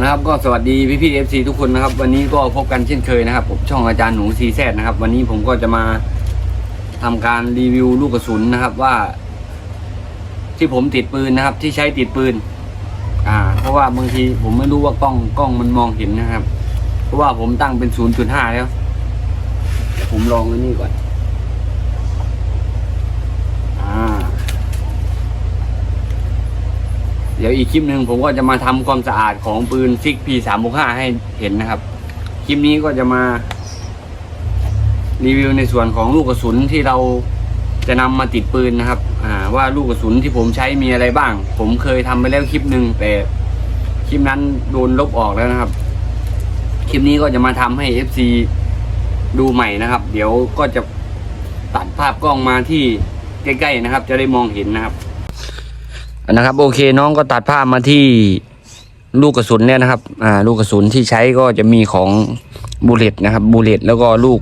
นะครับก็สวัสดีพี่พี่เอฟซีทุกคนนะครับ วันนี้ก็พบกันเช่นเคยนะครับผมช่องอาจารย์หนูซีแซดนะครับ วันนี้ผมก็จะมาทำการรีวิวลูกกระสุนนะครับว่า ที่ผมติดปืนนะครับ ที่ใช้ติดปืน อ่า เพราะว่าบางทีผมไม่รู้ว่ากล้องกล้องมันมองเห็นนะครับ เพราะว่าผมตั้งเป็นศูนย์จุดห้าแล้ว ผมลองอันนี้ก่อน อ่า เดี๋ยวอีกคลิปหนึ่งผมก็จะมาทำความสะอาดของปืนซิกพีสามห้าให้เห็นนะครับ คลิปนี้ก็จะมารีวิวในส่วนของลูกกระสุนที่เราจะนำมาติดปืนนะครับอ่าว่าลูกกระสุนที่ผมใช้มีอะไรบ้าง ผมเคยทำไปแล้วคลิปหนึ่งแต่คลิปนั้นโดนลบออกแล้วนะครับ คลิปนี้ก็จะมาทำให้ FC ดูใหม่นะครับ เดี๋ยวก็จะตัดภาพกล้องมาที่ใกล้ๆนะครับ จะได้มองเห็นนะครับ นะครับ โอเคน้องก็ตัดภาพมาที่ลูกกระสุนเนี่ยนะครับ อ่า ลูกกระสุนที่ใช้ก็จะมีของบูเลตนะครับบูเลตแล้วก็ลูก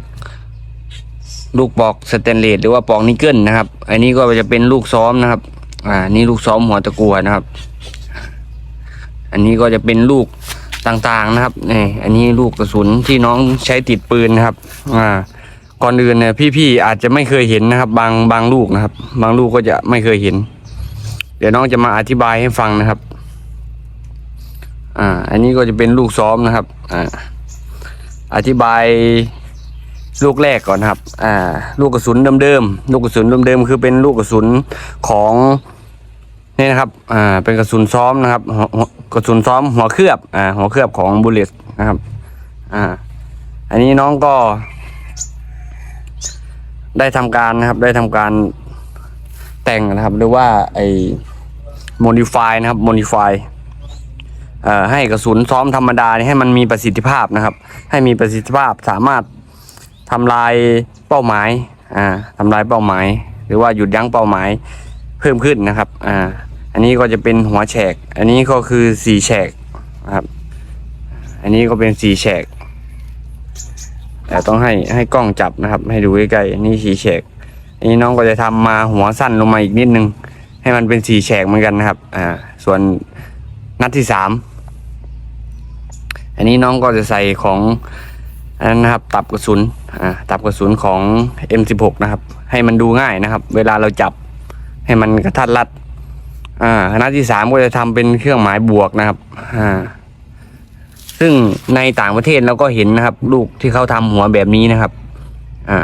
ลูกปอกสแตนเลสหรือว่าปอกนิกเกิลนะครับ อันนี้ก็จะเป็นลูกซ้อมนะครับ อ่า นี่ลูกซ้อมหัวตะกัวนะครับ อันนี้ก็จะเป็นลูกต่างๆนะครับนี่อันนี้ลูกกระสุนที่น้องใช้ติดปืนนะครับ อ่า ก่อนอื่นเนี่ยพี่ๆอาจจะไม่เคยเห็นนะครับ บางบางลูกนะครับ บางลูกก็จะไม่เคยเห็น เดี๋ยวน้องจะมาอธิบายให้ฟังนะครับ อ่า อันนี้ก็จะเป็นลูกซ้อมนะครับ อ่า อธิบายลูกแรกก่อนครับ อ่า ลูกกระสุนเดิมๆ ลูกกระสุนเดิมๆ คือเป็นลูกกระสุนของนี่นะครับ อ่า เป็นกระสุนซ้อมนะครับ กระสุนซ้อมหัวเคลือบ อ่า หัวเคลือบของบุลเลตนะครับ อ่า อันนี้น้องก็ ได้ทำการนะครับ ได้ทำการ แต่งนะครับหรือว่าไอ้ modify นะครับ modify ให้กระสุนซ้อมธรรมดาให้มันมีประสิทธิภาพนะครับ ให้มีประสิทธิภาพสามารถทำลายเป้าหมายอ่าทำลายเป้าหมาย หรือว่าหยุดยั้งเป้าหมายเพิ่มขึ้นนะครับอ่าอันนี้ก็จะเป็นหัวแฉก อันนี้ก็คือสี่แฉกนะครับ อันนี้ก็เป็นสี่แฉกแต่ต้องให้ให้กล้องจับนะครับ ให้ดูใกล้ๆอันนี่สี่แฉก อันนี้น้องก็จะทำมาหัวสั้นลงมาอีกนิดนึง ให้มันเป็นสีแฉกเหมือนกันนะครับ อ่า ส่วนนัดที่สามอันนี้น้องก็จะใส่ของอันนั้นนะครับ ตับกระสุน อ่า ตับกระสุนของ M16 นะครับ ให้มันดูง่ายนะครับ เวลาเราจับให้มันกระทัดรัด อ่านัดที่สามก็จะทำเป็นเครื่องหมายบวกนะครับ อ่าซึ่งในต่างประเทศเราก็เห็นนะครับ ลูกที่เขาทำหัวแบบนี้นะครับ อ่า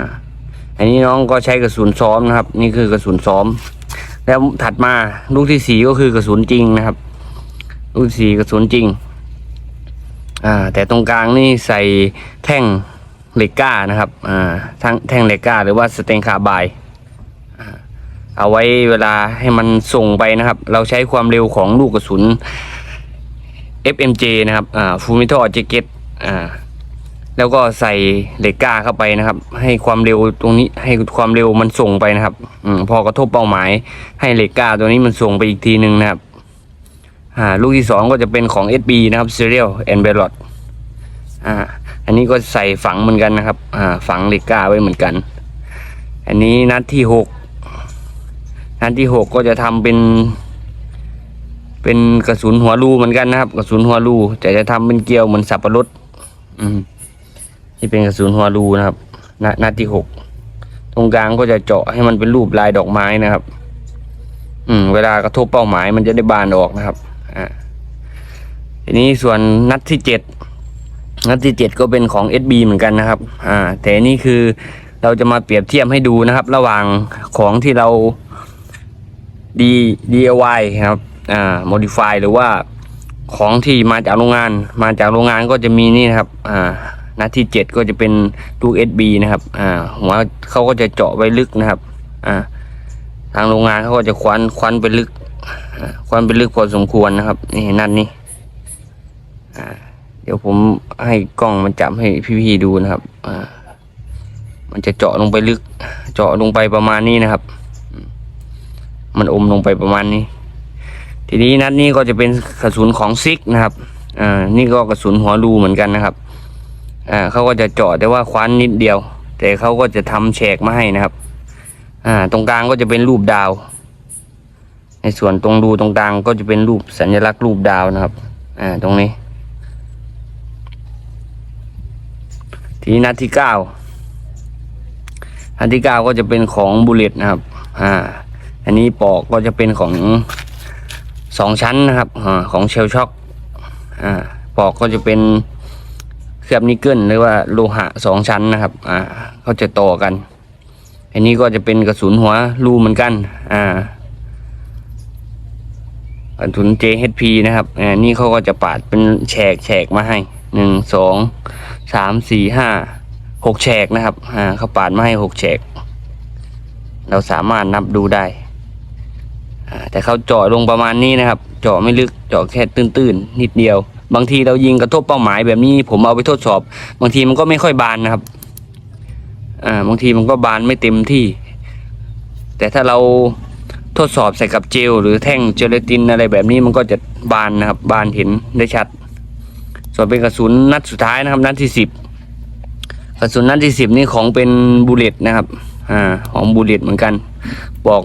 อันนี้น้องก็ใช้กระสุนซ้อมนะครับ นี่คือกระสุนซ้อม แล้วถัดมาลูกที่สี่ก็คือกระสุนจริงนะครับ ลูกสี่กระสุนจริง อ่า แต่ตรงกลางนี่ใส่แท่งเหล็กก้านะครับ อ่าทั้งแท่งเหล็กก้า หรือว่าสเตนคาบายเอาไว้เวลาให้มันส่งไปนะครับ เราใช้ความเร็วของลูกกระสุน FMJ นะครับ อ่า ฟูมิทอแจ็เกตอ่า แล้วก็ใส่เหล็กก้าเข้าไปนะครับ ให้ความเร็วตรงนี้ให้ความเร็วมันส่งไปนะครับ อืมพอกระทบเป้าหมาย ให้เหล็กก้าตัวนี้มันส่งไปอีกทีหนึ่งนะครับอ่าลูกที่สองก็จะเป็นของ SB นะครับ Serial and b e l o t อ่าอันนี้ก็ใส่ฝังเหมือนกันนะครับ อ่าฝังเหล็กก้าไว้เหมือนกัน อันนี้นัดที่หกนัดที่หกก็จะทำเป็น เป็นกระสุนหัวรูเหมือนกันนะครับ กระสุนหัวรูแต่จะทำเป็นเกลียวเหมือนสับปะรดอืม ที่เป็นกระสุนหัวรูนะครับนนัดที่หกตรงกลางก็จะเจาะให้มันเป็นรูปลายดอกไม้นะครับ อืม เวลากระทบเป้าหมายมันจะได้บานออกนะครับ อ่าทีนี้ส่วนนัดที่เจ็ดนัดที่เจ็ดก็เป็นของ SB เหมือนกันนะครับ อ่า แต่นี่คือเราจะมาเปรียบเทียบให้ดูนะครับ ระหว่างของที่เรา D DIY ครับ อ่า modify หรือว่าของที่มาจากโรงงาน มาจากโรงงานก็จะมีนี่นะครับ อ่า น้าที่เจ็ดก็จะเป็นลูก SB นะครับ อ่าหัวเขาก็จะเจาะไว้ลึกนะครับ อ่า ทางโรงงานเขาก็จะควันควันไปลึกควันไปลึกพอสมควรนะครับ นี่นั่นนี่ อ่า เดี๋ยวผมให้กล้องมันจับให้พี่ๆดูนะครับ อ่า มันจะเจาะลงไปลึก เจาะลงไปประมาณนี้นะครับ มันอมลงไปประมาณนี้ ทีนี้นัดนี้ก็จะเป็นกระสุนของซิกนะครับ อ่า นี่ก็กระสุนหัวรูเหมือนกันนะครับ อ่าเขาก็จะเจาะแต่ว่าคว้านนิดเดียว แต่เขาก็จะทำแฉกมาให้นะครับอ่าตรงกลางก็จะเป็นรูปดาว ในส่วนตรงรูตรงกลางก็จะเป็นรูปสัญลักษณ์รูปดาวนะครับอ่าตรงนี้ ทีนี้นัดที่เก้านัที่เก้าก็จะเป็นของบุเลตนะครับอ่าอันนี้ปอกก็จะเป็นของสองชั้นนะครับอของเชลช็อกอ่าปอกก็จะเป็น ลือบนิกเกิลหรือว่าโลหะสองชั้นนะครับ อ่าเขาจะต่อกัน อันนี้ก็จะเป็นกระสุนหัวรูเหมือนกัน อ่ากระสุน JHP นะครับอ่านี่เขาก็จะปาดเป็นแฉกแฉกมาให้หนึ่งสองสามสี่ห้าหกแฉกนะครับ อ่าเขาปาดมาให้หกแฉก เราสามารถนับดูได้อ่าแต่เขาเจาะลงประมาณนี้นะครับ เจาะไม่ลึก เจาะแค่ตื้นๆ นิดเดียว บางทีเรายิงกระทบเป้าหมายแบบนี้ ผมเอาไปทดสอบ บางทีมันก็ไม่ค่อยบานนะครับ อ่าบางทีมันก็บานไม่เต็มที่ แต่ถ้าเราทดสอบใส่กับเจล หรือแท่งเจลาตินอะไรแบบนี้มันก็จะบานนะครับ บานเห็นได้ชัด ส่วนเป็นกระสุนนัดสุดท้ายนะครับ นัดที่สิบกระสุนนัดที่สิบนี่ของเป็นบูเลตนะครับ อ่าของบูเลตเหมือนกันบอก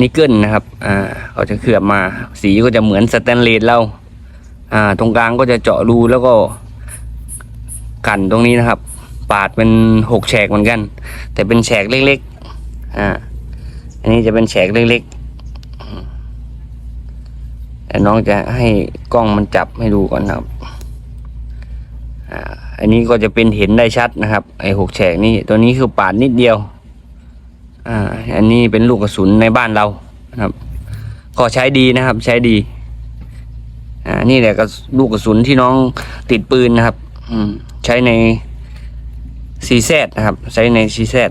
นิกเกิลนะครับ อ่าเขาจะเคลือบมาสีก็จะเหมือนสแตนเลสเรา อ่า ตรงกลางก็จะเจาะรูแล้วก็กันตรงนี้นะครับ ปาดเป็นหกแฉกเหมือนกัน แต่เป็นแฉกเล็กๆอ่าอันนี้จะเป็นแฉกเล็กๆแต่น้องจะให้กล้องมันจับให้ดูก่อนนะครับอ่าอันนี้ก็จะเป็นเห็นได้ชัดนะครับ ไอ้หกแฉกนี่ตัวนี้คือปาดนิดเดียวอ่าอันนี้เป็นลูกกระสุนในบ้านเรานะครับ ก็ใช้ดีนะครับ ใช้ดี อ่านี่แหละก็ลูกกระสุนที่น้องติดปืนนะครับ อืม ใช้ในซีแซดนะครับ ใช้ในซีแซด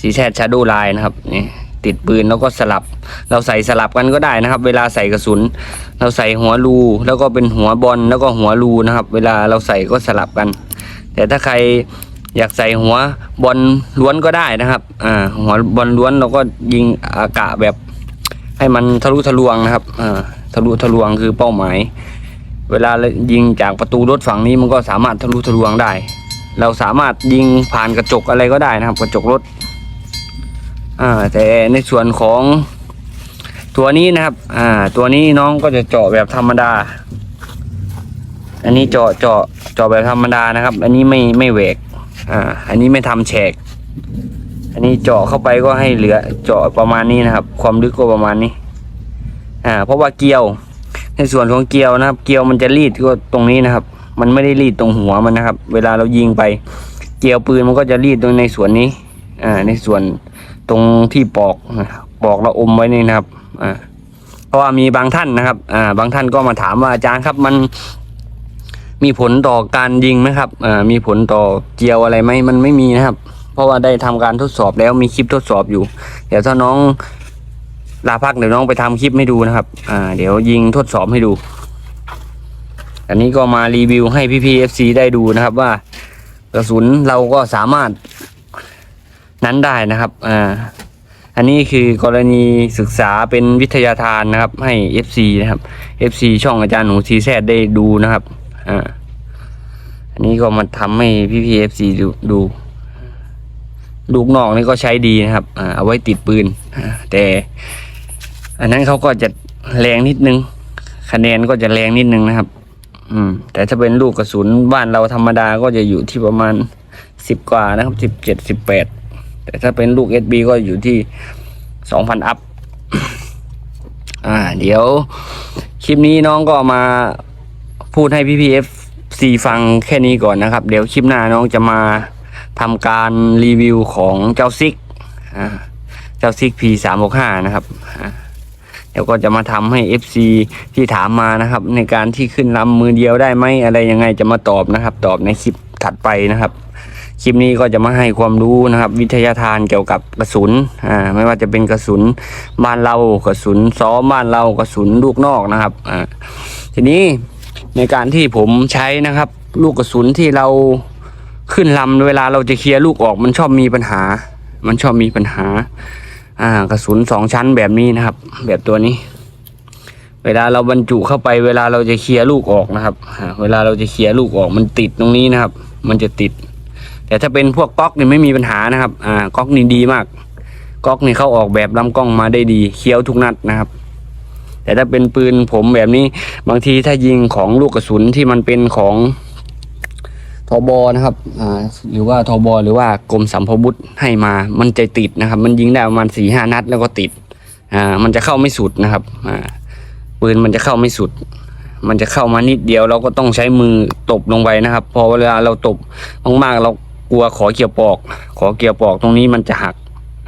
ซีแซดชาร์ดูไลน์นะครับนี่ติดปืนแล้วก็สลับ เราใส่สลับกันก็ได้นะครับ เวลาใส่กระสุน เราใส่หัวรู แล้วก็เป็นหัวบอลแล้วก็หัวรูนะครับ เวลาเราใส่ก็สลับกัน แต่ถ้าใครอยากใส่หัวบอลล้วนก็ได้นะครับ อ่า หัวบอลล้วนเราก็ยิงอากาศแบบ ให้มันทะลุทะลวงนะครับ อ่า ทะลุทะลวงคือเป้าหมาย เวลาเรายิงจากประตูรถฝั่งนี้มันก็สามารถทะลุทะลวงได้ เราสามารถยิงผ่านกระจกอะไรก็ได้นะครับ กระจกรถอ่าแต่ในส่วนของตัวนี้นะครับอ่าตัวนี้น้องก็จะเจาะแบบธรรมดา อันนี้เจาะเจาะเจาะแบบธรรมดานะครับ อันนี้ไม่ไม่แหวกอ่าอันนี้ไม่ทำแฉก อันนี้เจาะเข้าไปก็ให้เหลือเจาะประมาณนี้นะครับ ความลึกก็ประมาณนี้ อ่า เพราะว่าเกลียว ในส่วนของเกลียวนะครับ เกลียวมันจะรีดก็ตรงนี้นะครับ มันไม่ได้รีดตรงหัวมันนะครับ เวลาเรายิงไป เกลียวปืนมันก็จะรีดตรงในส่วนนี้ อ่า ในส่วนตรงที่ปอกปอกเราอมไว้นี่นะครับ อ่า เพราะว่ามีบางท่านนะครับ อ่า บางท่านก็มาถามว่าอาจารย์ครับมันมีผลต่อการยิงไหมครับ อ่า มีผลต่อเกลียวอะไรไหมมันไม่มีนะครับ เพราะว่าได้ทำการทดสอบแล้วมีคลิปทดสอบอยู่ เดี๋ยวถ้าน้อง ลาพักเดี๋ยวน้องไปทำคลิปให้ดูนะครับ อ่า เดี๋ยวยิงทดสอบให้ดู อันนี้ก็มารีวิวให้พี่พีเอฟซีได้ดูนะครับ ว่ากระสุนเราก็สามารถนั้นได้นะครับ อ่า อันนี้คือกรณีศึกษาเป็นวิทยาทานนะครับ ให้ FC นะครับ FC ช่องอาจารย์หนูซีแซดได้ดูนะครับ อ่า อันนี้ก็มาทำให้พี่พีเอฟซีดูดูลูกนอกนี่ก็ใช้ดีนะครับ อ่า เอาไว้ติดปืน แต่ อันนั้นเขาก็จะแรงนิดนึง คะแนนก็จะแรงนิดนึงนะครับ อืม แต่ถ้าเป็นลูกกระสุนบ้านเราธรรมดาก็จะอยู่ที่ประมาณสิบกว่านะครับสิบเจ็ดสิบแปดแต่ถ้าเป็นลูก SB ก็อยู่ที่สองพันอัพอ่า เดี๋ยว คลิปนี้น้องก็มาพูดให้พี่พีเอฟซีฟังแค่นี้ก่อนนะครับ เดี๋ยวคลิปหน้าน้องจะมาทำการรีวิวของเจ้าซิก อ่า เจ้าซิก P สามหกห้านะครับ อ่าเดี๋ยวก็จะมาทำให้ FC ที่ถามมานะครับ ในการที่ขึ้นลำมือเดียวได้ไหมอะไรยังไงจะมาตอบนะครับ ตอบในคลิปถัดไปนะครับคลิปนี้ก็จะมาให้ความรู้นะครับ วิทยาทานเกี่ยวกับกระสุนอ่าไม่ว่าจะเป็นกระสุนบ้านเรากระสุนซ้อมบ้านเรากระสุนลูกนอกนะครับอ่าทีนี้ในการที่ผมใช้นะครับ ลูกกระสุนที่เราขึ้นลำเวลาเราจะเคลียร์ลูกออกมันชอบมีปัญหา มันชอบมีปัญหา อ่ากระสุนสองชั้นแบบนี้นะครับ แบบตัวนี้ เวลาเราบรรจุเข้าไปเวลาเราจะเคลียร์ลูกออกนะครับเวลาเราจะเคลียร์ลูกออกมันติดตรงนี้นะครับ มันจะติด แต่ถ้าเป็นพวกก๊อกนี่ไม่มีปัญหานะครับ อ่าก๊อกนี่ดีมาก ก๊อกนี่เขาออกแบบลำกล้องมาได้ดีเคี้ยวทุกนัดนะครับแต่ถ้าเป็นปืนผมแบบนี้ บางทีถ้ายิงของลูกกระสุนที่มันเป็นของ ทบนะครับหรือว่าทบหรือว่ากรมสัมพบุตให้มา มันจะติดนะครับ มันยิงได้ประมาณสี่ห้านัดแล้วก็ติดอ่ามันจะเข้าไม่สุดนะครับอ่าปืนมันจะเข้าไม่สุด มันจะเข้ามานิดเดียวเราก็ต้องใช้มือตบลงไปนะครับ พอเวลาเราตบมากๆเรากลัวขอเกี่ยวปอก ขอเกี่ยวปอกตรงนี้มันจะหัก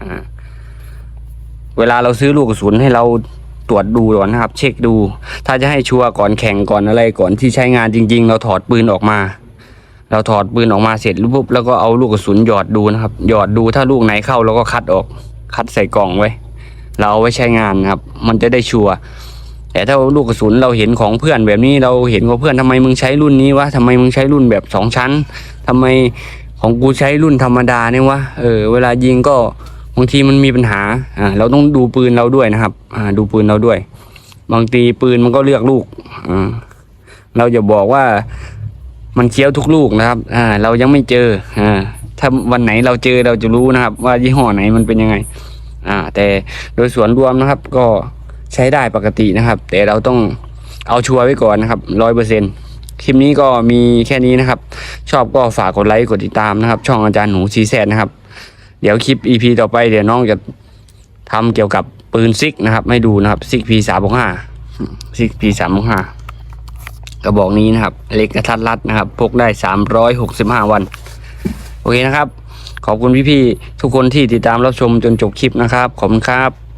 อ่าเวลาเราซื้อลูกกระสุนให้เราตรวจดูก่อนนะครับ เช็คดู ถ้าจะให้ชัวร์ก่อนแข่งก่อนอะไรก่อนที่ใช้งานจริง ๆ เราถอดปืนออกมา เราถอดปืนออกมาเสร็จปุ๊บแล้วก็เอาลูกกระสุนหยอดดูนะครับ หยอดดูถ้าลูกไหนเข้าเราก็คัดออก คัดใส่กล่องไว้ เราเอาไว้ใช้งานนะครับ มันจะได้ชัวร์แต่ถ้าลูกกระสุนเราเห็นของเพื่อนแบบนี้เราเห็นของเพื่อนทำไมมึงใช้รุ่นนี้วะทำไมมึงใช้รุ่นแบบสองชั้นทำไมของกูใช้รุ่นธรรมดาเนี่ยวะเออเวลายิงก็บางทีมันมีปัญหาอ่าเราต้องดูปืนเราด้วยนะครับ อ่า ดูปืนเราด้วย บางทีปืนมันก็เลือกลูกอ่าเราจะบอกว่า มันเคี้ยวทุกลูกนะครับ อ่า เรายังไม่เจอ อ่า ถ้าวันไหนเราเจอเราจะรู้นะครับ ว่ายี่ห้อไหนมันเป็นยังไง อ่า แต่โดยส่วนรวมนะครับ ก็ใช้ได้ปกตินะครับ แต่เราต้องเอาชัวร์ไว้ก่อนนะครับร้อยเปอร์เซ็นคลิปนี้ก็มีแค่นี้นะครับ ชอบก็ฝากกดไลค์กดติดตามนะครับ ช่องอาจารย์หนูซีแซดนะครับ เดี๋ยวคลิป EP ต่อไปเดี๋ยวน้องจะทำเกี่ยวกับปืนซิกนะครับให้ดูนะครับซิกพีสามหกห้าซิกพีสามหกห้า กระบอกนี้นะครับเหล็กกระทัดรัดนะครับพกได้ 365 วัน โอเคนะครับ ขอบคุณพี่ๆทุกคนที่ติดตามรับชมจนจบคลิปนะครับ ขอบคุณครับ